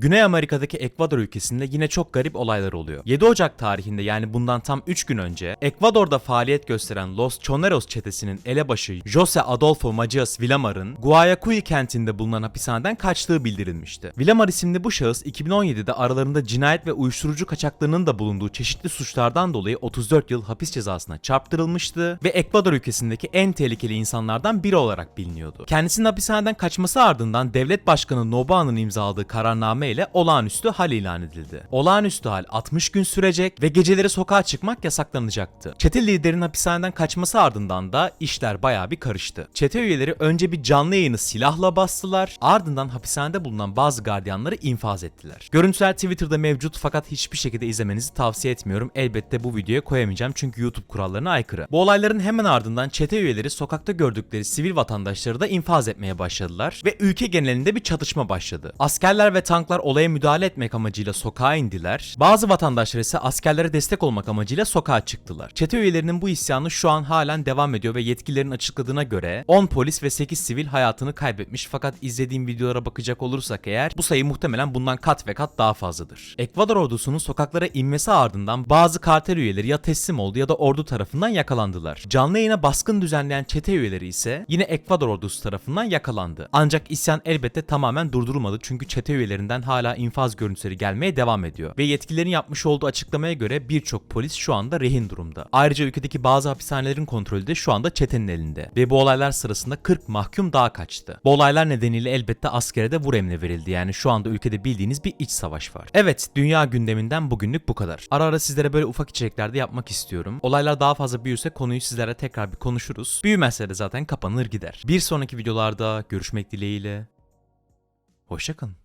Güney Amerika'daki Ekvador ülkesinde yine çok garip olaylar oluyor. 7 Ocak tarihinde yani bundan tam 3 gün önce Ekvador'da faaliyet gösteren Los Choneros çetesinin elebaşı Jose Adolfo Macias Vilamar'ın Guayaquil kentinde bulunan hapishaneden kaçtığı bildirilmişti. Vilamar isimli bu şahıs 2017'de aralarında cinayet ve uyuşturucu kaçaklığının da bulunduğu çeşitli suçlardan dolayı 34 yıl hapis cezasına çarptırılmıştı ve Ekvador ülkesindeki en tehlikeli insanlardan biri olarak biliniyordu. Kendisinin hapishaneden kaçması ardından devlet başkanı Noboa'nın imzaladığı kararname ile olağanüstü hal ilan edildi. Olağanüstü hal 60 gün sürecek ve geceleri sokağa çıkmak yasaklanacaktı. Çete liderinin hapishaneden kaçması ardından da işler bayağı bir karıştı. Çete üyeleri önce bir canlı yayını silahla bastılar, ardından hapishanede bulunan bazı gardiyanları infaz ettiler. Görüntüler Twitter'da mevcut fakat hiçbir şekilde izlemenizi tavsiye etmiyorum. Elbette bu videoya koyamayacağım çünkü YouTube kurallarına aykırı. Bu olayların hemen ardından çete üyeleri sokakta gördükleri sivil vatandaşları da infaz etmeye başladılar ve ülke genelinde bir çatışma başladı. Askerler ve tanklar olaya müdahale etmek amacıyla sokağa indiler. Bazı vatandaşlar ise askerlere destek olmak amacıyla sokağa çıktılar. Çete üyelerinin bu isyanı şu an halen devam ediyor ve yetkililerin açıkladığına göre 10 polis ve 8 sivil hayatını kaybetmiş fakat izlediğim videolara bakacak olursak eğer bu sayı muhtemelen bundan kat ve kat daha fazladır. Ekvador ordusunun sokaklara inmesi ardından bazı kartel üyeleri ya teslim oldu ya da ordu tarafından yakalandılar. Canlı yayına baskın düzenleyen çete üyeleri ise yine Ekvador ordusu tarafından yakalandı. Ancak isyan elbette tamamen durdurulmadı çünkü çete üyelerinden hala infaz görüntüleri gelmeye devam ediyor. Ve yetkililerin yapmış olduğu açıklamaya göre birçok polis şu anda rehin durumda. Ayrıca ülkedeki bazı hapishanelerin kontrolü de şu anda çetenin elinde. Ve bu olaylar sırasında 40 mahkum daha kaçtı. Bu olaylar nedeniyle elbette askere de vur emri verildi. Yani şu anda ülkede bildiğiniz bir iç savaş var. Evet, dünya gündeminden bugünlük bu kadar. Ara ara sizlere böyle ufak içeriklerde yapmak istiyorum. Olaylar daha fazla büyürse konuyu sizlere tekrar bir konuşuruz. Büyümezse de zaten kapanır gider. Bir sonraki videolarda görüşmek dileğiyle. Hoşçakalın.